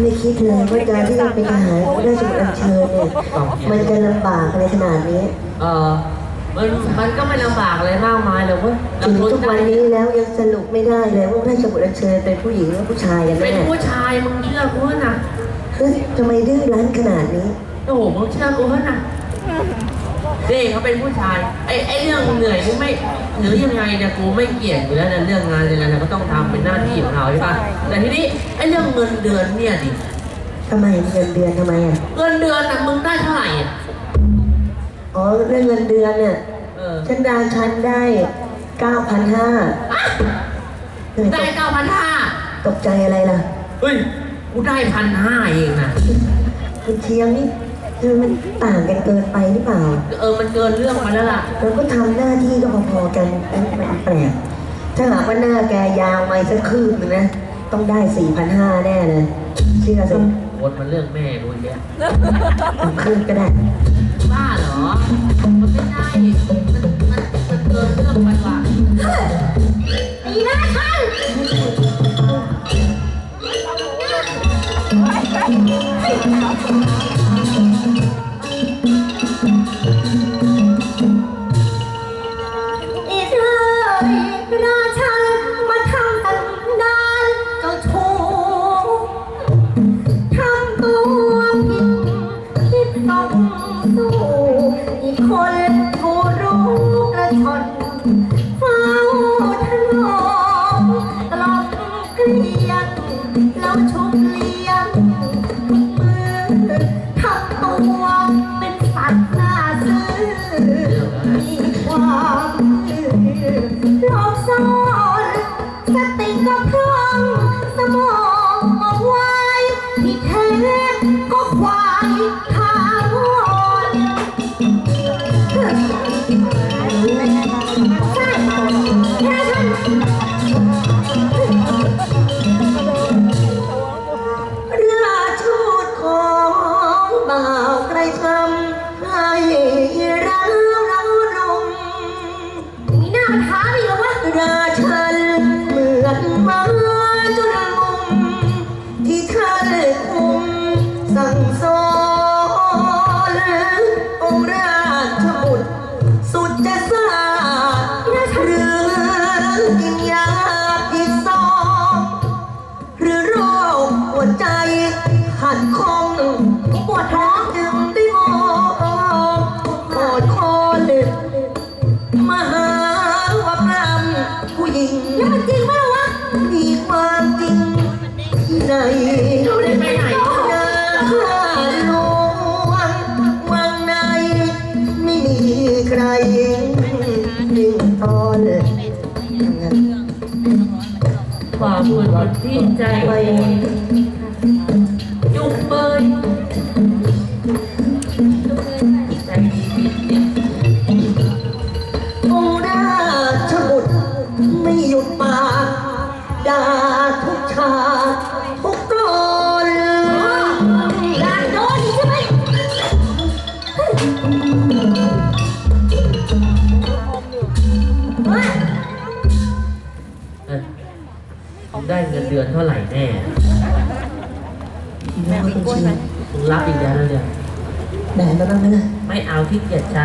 ไม่คิดเลยว่าการที่เราเป็นทหารของราชบุตรอัญเชิญเนี่ยมันจะลำบากอะไรขนาดนี้เออมันมันก็ไม่ลำบากอะไรมากมายหรอกเว้ยถึงทุกวันนี้แล้วยังสรุปไม่ได้เลยว่าราชบุตรอัญเชิญเป็นผู้หญิงหรือผู้ชายกันเป็นแน่ผู้ชายมึงเชื่อกูเถอะนะเฮ้ยทำไมดื้อรั้นขนาดนี้โอ้โหมึงเชื่อกูเถอะนะ นี่เขาเป็นผู้ชายไอ้ไอ้เรื่องเหนื่อยนี่ไม่หรือยังไงเนี่ยกูไม่เกี่ยงอยู่แล้วนะเรื่องงานอะไรนะก็ต้องทำเป็นหน้าที่ของเราใช่ปะแต่ทีนี้ไอ้เรื่องเงินเดือนเนี่ยดิทำไมเงินเดือนทำไมอะเงินเดือนน่ะมึงได้เท่าไหร่อะอ๋อเรื่องเงินเดือนเนี่ยเออฉันดาวฉันได้เก้าพันห้าอะได้เก้าพันห้าตกใจอะไรล่ะเฮ้ยกูได้พันห้าเองนะคุณเชียงนี่ คือมันต่างกันเกินไปหรือเปล่า เออมันเกินเรื่องไปแล้วล่ะ เราก็ทำหน้าที่ก็พอๆกันอันนี้มันแปลกถ้าหากว่าหน้าแกยาวไปสักคืบหนึงนะ ต้องได้สี่พันห้าแน่เลยเชื่อสิวนมาเรื่องแม่กูอีกแล้วผมคืนก็ได้ บ้าเหรอ มันไม่ได้ มันมันมันเกินเรื่องไปว่ะตีหน้าฉันอี หัวใจ หัดคงปวดท้องจึงได้มองกอดคอเลึกมาหาว่าพรำผู้หญิงแล้วมันจริงไหมล่ะวะมีความจริงที่ไหนเราได้ไปไหนนาหลวงวังในไม่มีใครดึงตอนความบุญคนที่ใจ ไป เงินเดือนเท่าไหร่แน่แม่คุณชีมึงรับอีกแล้วเนี่ยแบ่งมาบ้างไหมล่ะไม่เอาที่เกียจใช้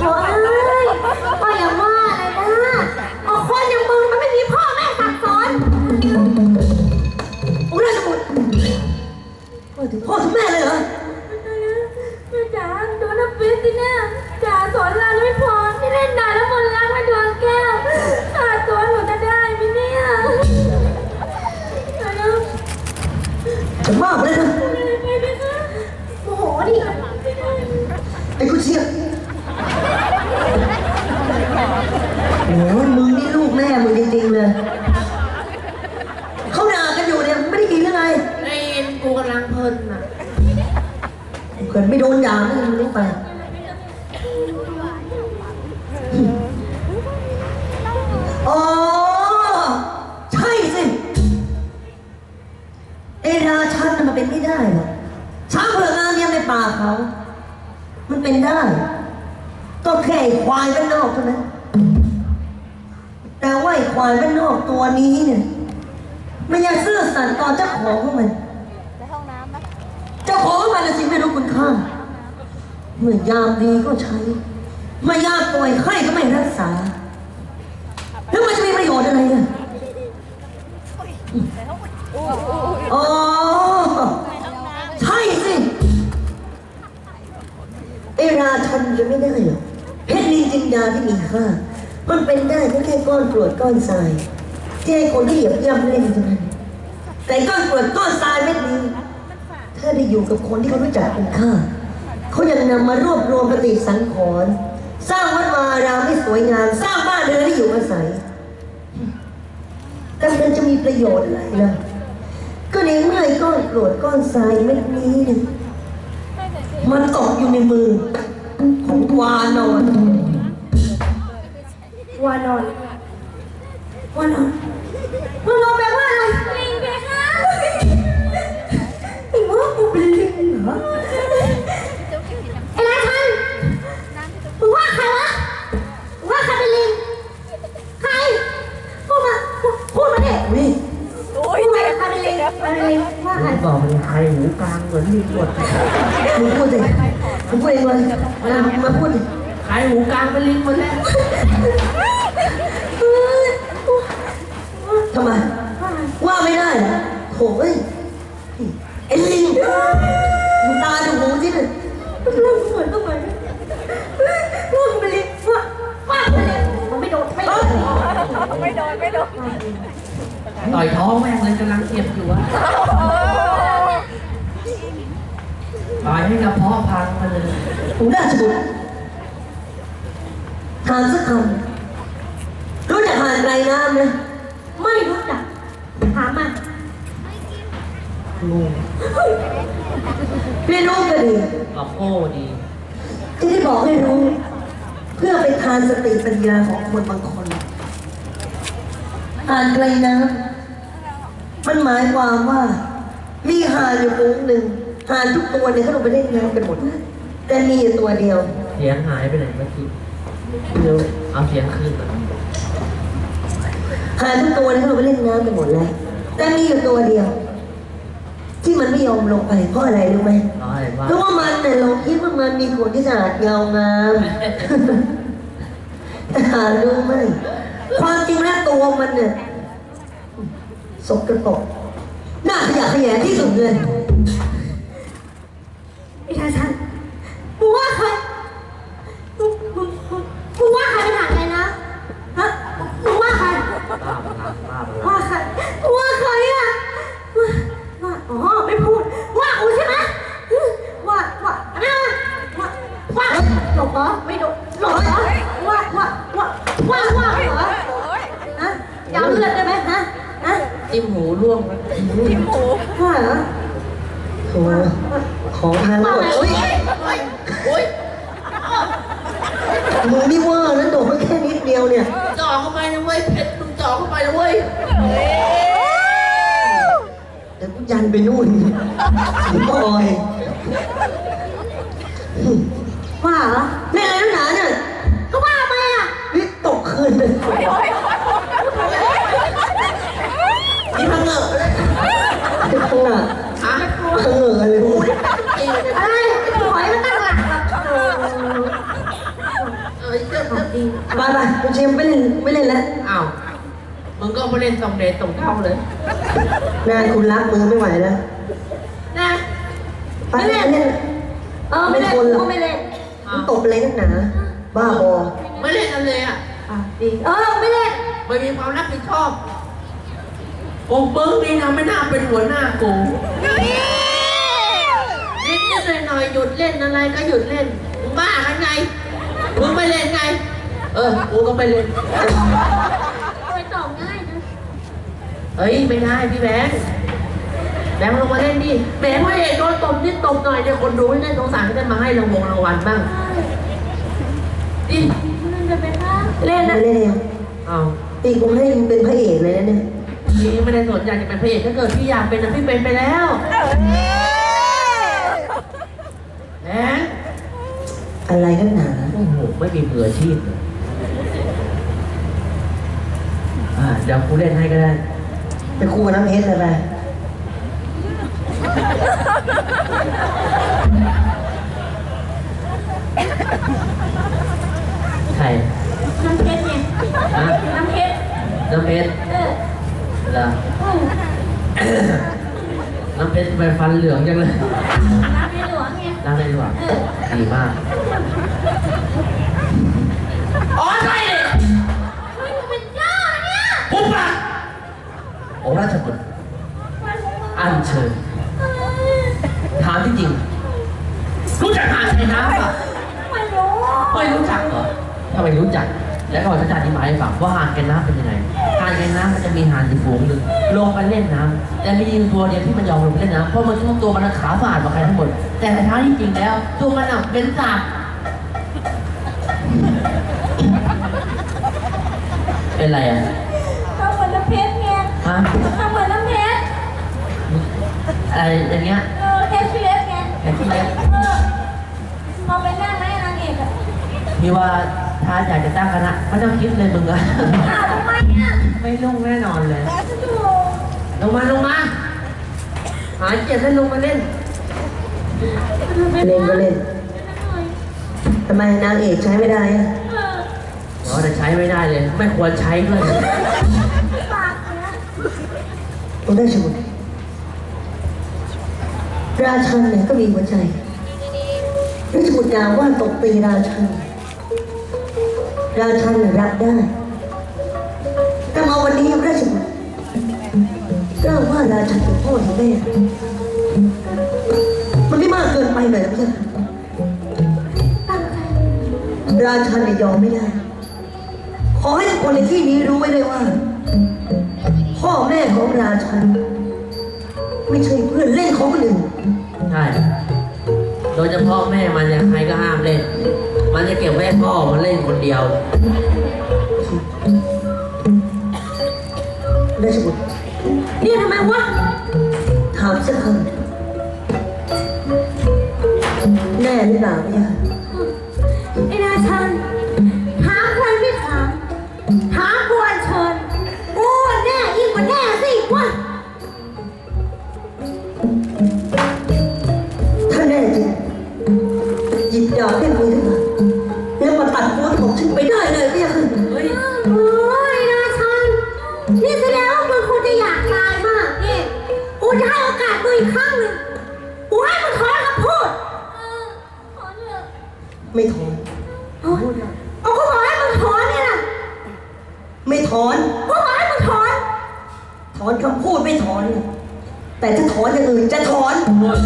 โถเอ้ยพ่อย่าว่าเลยนะออกคนอย่างมึงมันไม่มีพ่อแม่สั่งสอนองค์ราชบุตรพ่อถึงพ่อถึงแม่ เกิดไม่โดนด่าไม่รู้ไปอ๋อ ใช่สิเอราชันน่ะมันเป็นไม่ได้หรอกช้างเผือกงานเนี่ยในป่าเขา มันเป็นได้ ก็แค่ไอ้ควายบ้านนอกเท่านั้น แต่ว่าไอ้ควายบ้านนอกตัวนี้เนี่ย มันยังซื่อสัตย์ต่อเจ้าของของมัน ของมันน่ะสิไม่รู้คุณค่า เมื่อยามดีก็ใช้ เมื่อยามป่วยไข้ก็ไม่รักษา แล้วมันจะมีประโยชน์อะไรเนี่ยอ๋อใช่สิเอราชันจะไม่ได้หรอกเพชรนินจินดาที่มีค่า มันเป็นได้ก็แค่ก้อนกรวดก้อนทรายที่ให้คนที่เหยียบย่ำเล่นเท่านั้นแต่ก้อนกรวดก้อนทรายเม็ดนี้ ถ้าได้อยู่กับคนที่เขารู้จักคุณค่าเขายังนำมารวบรวมปฏิสังขรณ์สร้างวัดวาอารามให้สวยงาม สร้างบ้านเรือนที่อยู่อาศัยแต่มันจะมีประโยชน์อะไรล่ะก็ในเมื่อไอ้ก้อนกรวดก้อนทรายเม็ดนี้เนี่ยมันตกอยู่ในมือ ของวานอนวานอนวานอนวานอนแปล บอกเลยใครหูกลางเหมือนมีกดมึงพูดสิมึงพูดเองเลยนะมึงมาพูดดิใครหูกลางเป็นลิงหมดแล้วทำไม ว่าไม่ได้เหรอโถ่เอ้ยไอ้ลิงมึงตาดูหูสิเนี่ยเรื่องเหมือนก็เหมือนเรื่องเป็นลิงว่าว่าเป็นลิงมันไม่โดนไม่โดนต่อยท้องแม่งเลยกำลังเจ็บอยู่อะ ต่อยให้กระเพาะพังมาเลยผมราชบุตรถามสักคำรู้จักหาดไกลน้ำไหมไม่รู้จัก ถามมางูไม่รู้ก็ดีบอกโก้ดีที่ได้บอกให้รู้ เพื่อเป็นทานสติปัญญาของคนบางคนหาดไกลน้ำมันหมายความว่า มีหาดอยู่ฝูงหนึ่ง หาดทุกตัวเนี่ยเขาลงไปเล่นน้ำกันหมดแต่มีอยู่ตัวเดียว เสียงหายไปไหนเมื่อกี้เร็วเอาเสียงคืนก่อนหาทุกตัวเนี่ยเขาลงไปเล่นน้ำกันหมดแล้วแต่มีอยู่ตัวเดียว ที่มันไม่ยอมลงไปเพราะอะไรรู้ไหมร้อยว่าเพราะว่ามันเนี่ยเราคิดว่ามันมีขนที่สะอาดเงางามแต่หารู้ไหมความจริงแล้วตัวมันเนี่ยสกปรกหน้าขยะแขยงที่สุดเลย ประชายชันกูว่าใครมึงมึงมึงมึงว่าใครเป็นหางไงนะฮะมึงว่าใคร บ้าพลังบ้าพลัง ว่าใครว่าใครอะว่าว่าอ๋อไม่พูด ว่ากูใช่ไหมว่าว่าอะไรวะว่าว่าหลบเหรอไม่หลบหลบเหรอว่าว่าว่าว่าว่าเหรอฮะยาวเลือดได้ไหมฮะฮะ จิ้มหูร่วงไป ว่าเหรอ โอ้ขอทางก่อนโอ้ย โอ๊ย มึงนี่ว่านั้นโดดมาแค่นิดเดียวเนี่ย จ่อเข้าไปนะเว้ยเพชรมึงจ่อเข้าไปนะเว้ย เเดี๋ยวกูยันไปนู่นถึงบอย ว่าเหรอ เล่นอะไรนักหนาเนี่ย ก็ว่าไปอะ นี่ตกคื นี่พังเหอะจะพังเหอะอะพังเหอะอะไรพูดอะไรถอยมาตั้งหลักแบบเออเอ้ยเจ้าเจ้าดีไปไปกูเชมไม่เล่นไม่เล่นแล้วอ้าวมึงก็ไมาเล่นสองเดทสองเท่าเลยงานคุณรักมือไม่ไหวแล้วนะไปเล่นเล่นเออไม่เล่นกูไม่เล่นตบอะไรนักหนาบ้าบอ ดีเออไม่เล่นไม่มีความรับผิดชอบโอ้เบิ้งนี่นะไม่น่าเป็นหัวหน้ากูนิดนิดหน่อยหน่อยๆหยุดเล่นอะไรก็หยุดเล่นมึงบ้ากันไงมึงไม่เล่นไง เออกูก็ไปเล่นไปตอบง่ายนะเฮ้ยไม่ได้พี่แบงค์แบงค์ลงมาเล่นดิแบงค์พระเอกโดนตบนิดตบหน่อยเดี๋ยวคนดูไม่ได้สงสารก็จะมาให้รางวงรางวัลบ้างดิมันจะเป็นว่า เล่นไม่นะเล่นเองเอาตีกูให้มึงเป็นพระเอกเลยนะเนี่ยพี่ไม่ได้สนใจจะเป็นพระเอกถ้าเกิดพี่อยากเป็นนะพี่เป็นไปแล้วแบงค์อะไรนักหนาโอ้โหไม่มีมืออาชีพเลยอ่าเดี๋ยวกูเล่นให้ก็ได้ไปคู่กับน้ำเพชรเลยไป ใคร น้ำเพชรไง ฮะ น้ำเพชร น้ำเพชร เออ เหรอ อืม น้ำเพชรไปฟันเหลืองจังเลยน้ำเพชรหลวงไงล้างได้ดีกว่าเออดีมาก อ๋อใช่เลยเฮ้ยมันเป็นเจ้าเนี่ยปุ๊บปะโอ้ราชบุตรอันเชิญเออถามจริงๆรู้จักหาดไทยน้ำปะไม่รู้ไม่รู้จักเหรอทำไมรู้จัก แล้วก็ฉันจะอธิบายให้ฟังว่าหาดไก่น้ำเป็นยังไง หาดไก่น้ำมันจะมีหาดอยู่ฝูงหนึ่งลงไปเล่นน้ำแต่มีอยู่ตัวเดียวที่มันยอมลงไปเล่นน้ำเพราะมันทุกตัวมันขาฝาดกว่าใครทั้งหมด แต่ในท้ายที่จริงแล้ว ตัวมันอะเป็นสัตว์เป็นไรอะทำเหมือนน้ำเพชรไงฮะทำเหมือนน้ำเพชรอะไรอย่างเงี้ยเออแค่ชื่อเล็กไงแค่ชื่อเล็กเออมองไปหน้าไหมนางเอกอะพี่ว่าถ้าอยากจะตั้งคณะไม่ต้องคิดเลยมึงอะอ้าวทำ ไมอะไม่ลงแน่นอนเลยโอ้โหลงมาลงมา หาเจ็ดให้ลงมาเล่น เล่นก็เล่นทำไมนางเอกใช้ไม่ได้อะเอออ๋อแต่ใช้ไม่ได้เลย ไม่ควรใช้ด้วยปากนะต้องได้ชมราชันเนี่ยก็มีหัวใจราชบุตรยาวว่าตกตีราชัน ราชันเนี่ยรับได้แต่ มาวันนี้ราชบุตรกล้าว่าราชันเป็นพ่อของแม่ มันไม่มากเกินไปหน่อยนะพี่ตั้งใจราชันเนี่ยยอมไม่ได้ ขอให้ทุกคนในที่นี้รู้ไว้เลยว่า พ่อแม่ของราชันไม่ใช่เพื่อนเล่นของคนอื่นใช่ โดยเฉพาะแม่มันเนี่ยใครก็ห้ามเล่น มันจะเก็บไว้พ่อมันเล่นคนเดียว ราชบุตรเนี่ยทำไมวะถามสักคำแน่หรือเปล่าพี่ย มึงอีกครั้งหนึ่งกูให้มึงถอนคำพูดถอนเถอะไม่ถอน เอาเอากูบอกให้มึงถอนเนี่ยนะไม่ถอน กูบอกให้มึงถอน ถอนคำพูดไม่ถอน แต่ถ้าถอนอย่างอื่นจะถอน โอ้ย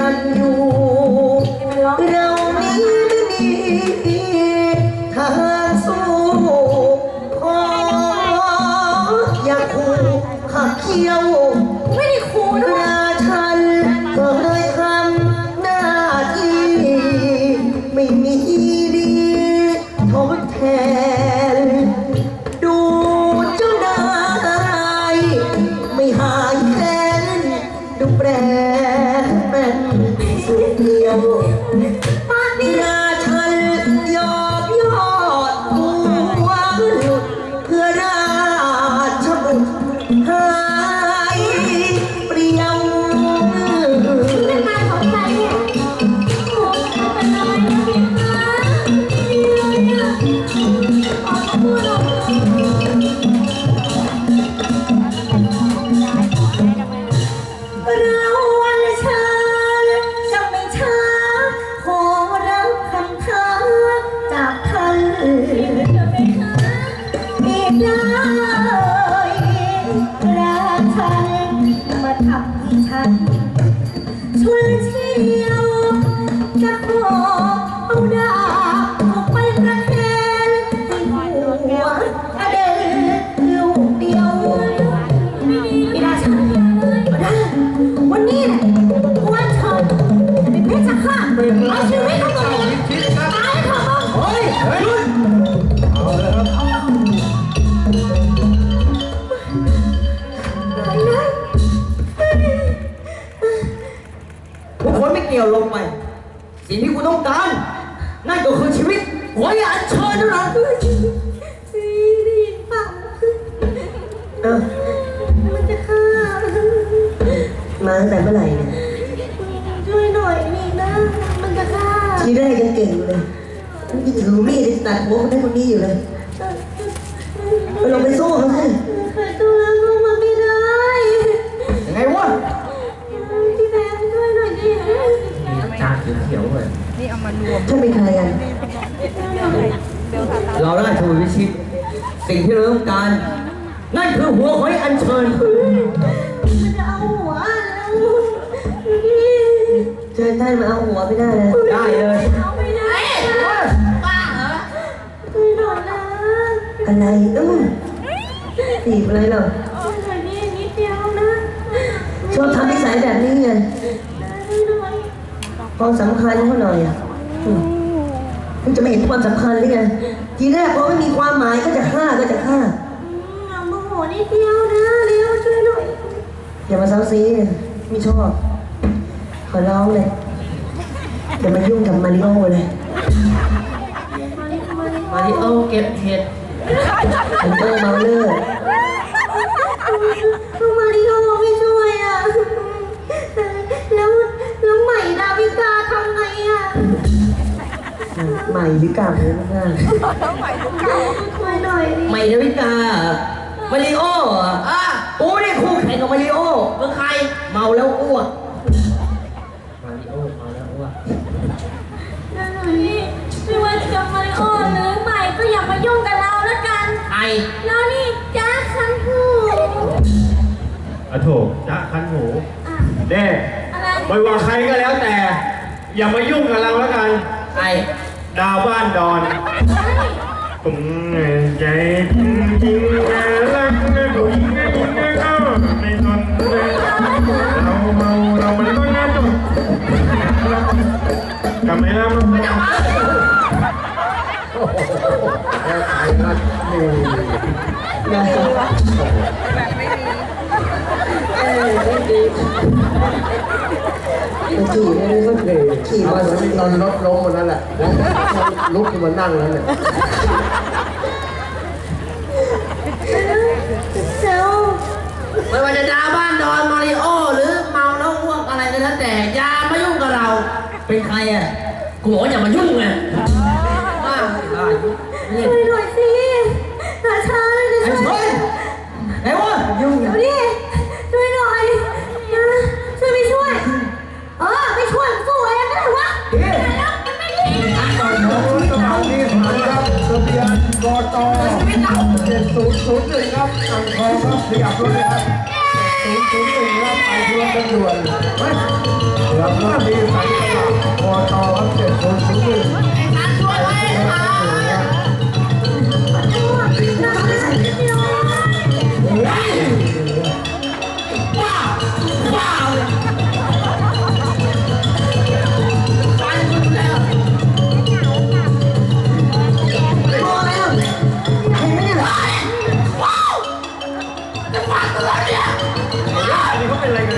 ตั ทีแรกยังเก่งอยู่เลยยังถือมีดตัดหัวคนนั้นคนนี้อยู่เลยไปลงไปสู้เขาสิเคยตัวแล้วลูกมันไม่ได้ยังไงวะพี่แบงค์ช่วยหน่อยดิจานเขียวๆเลยท่านเป็นใครกันเราราชบุตรวิชิต สิ่งที่เราต้องการ นั่นคือหัวหอยอัญเชิญมันจะเอาหัวแล้วพี่ เชิญท่านมาเอาหัวไม่ได้เลยได้เลยเอาไม่ได้ป้าเหรอช่วยหน่อยนะอะไรอืมตีบอะไรเหรอช่วยหน่อยนี่นิดเดียวนะชอบทำนิสัยแบบนี้ไงช่วยหน่อยความสำคัญเขาหน่อยอะอืมคุณจะไม่เห็นความสำคัญหรือไงทีแรกพอไม่มีความหมายก็จะฆ่าก็จะฆ่าเอาโมโหนิดเดียวนะเร็วช่วยหน่อยอย่ามาเซาซีไม่ชอบ ขอร้องเลยอย่ามายุ่งกับมาริโอเลย มาดิมาดิมาริโอเก็บเห็ดผมเตอร์เมาเลอร์ทำไมที่เขาไม่ช่วยอะ แล้วแล้วใหม่ดาวิกาทำไงอะ ใหม่หรือเก่าเนี่ยมากช่วยหน่อยดิ ใหม่ดาวิกา แล้วนี่จ้าคันหูอะโถจ๊ะคันหูอะเด้อะไรไม่ว่าใครก็แล้วแต่ อย่ามายุ่งกับเราแล้วกันไอดาวบ้านดอนผมใจจริงจริงๆนะรักนะผู้หญิงนะผู้หญิงนะเข้าไม่ทนเลยเราเมาเรามันต้องน่าจดทำไมล่ะมันจะมา แค่ขายรักนี่ได้ครับแบบไมันขี่ไม่ได้ก็ขี่มอเตอร์ไซค์ตอนรถล้มวันนั้นแหละแล้วลุกขึ้นมานั่งแล้วเนี่ยเซลไม่ว่าจะดาบ้านดอนมาริโอหรือเมาแล้วอ้วกอะไรก็แล้วแต่อย่ามายุ่งกับเรา เป็นใครอะกูบอกว่าอย่ามายุ่งไง ช่วยหน่อยสิหนาช้าเลยนะช่วยช่วยไหนวะยุ่งเดี๋ยวดิช่วยหน่อยนะช่วยไม่ช่วย เออไปช่วยสู้เองก็ได้วะเดี๋ยไม่ดีนะตอด้ตอนนี้มาครับทะเบียนกตเดศูนย์ศูนย์หนึ่งครับทางคอครับขยับรถเลยครับศูนย์ศูนย์หนึ่งครับไปที่รถกันด่วนเฮ้ยรับรถที่สายตลาดกตเจ็ดศูนย์ศูนย์หนึ่ง อะไรกัน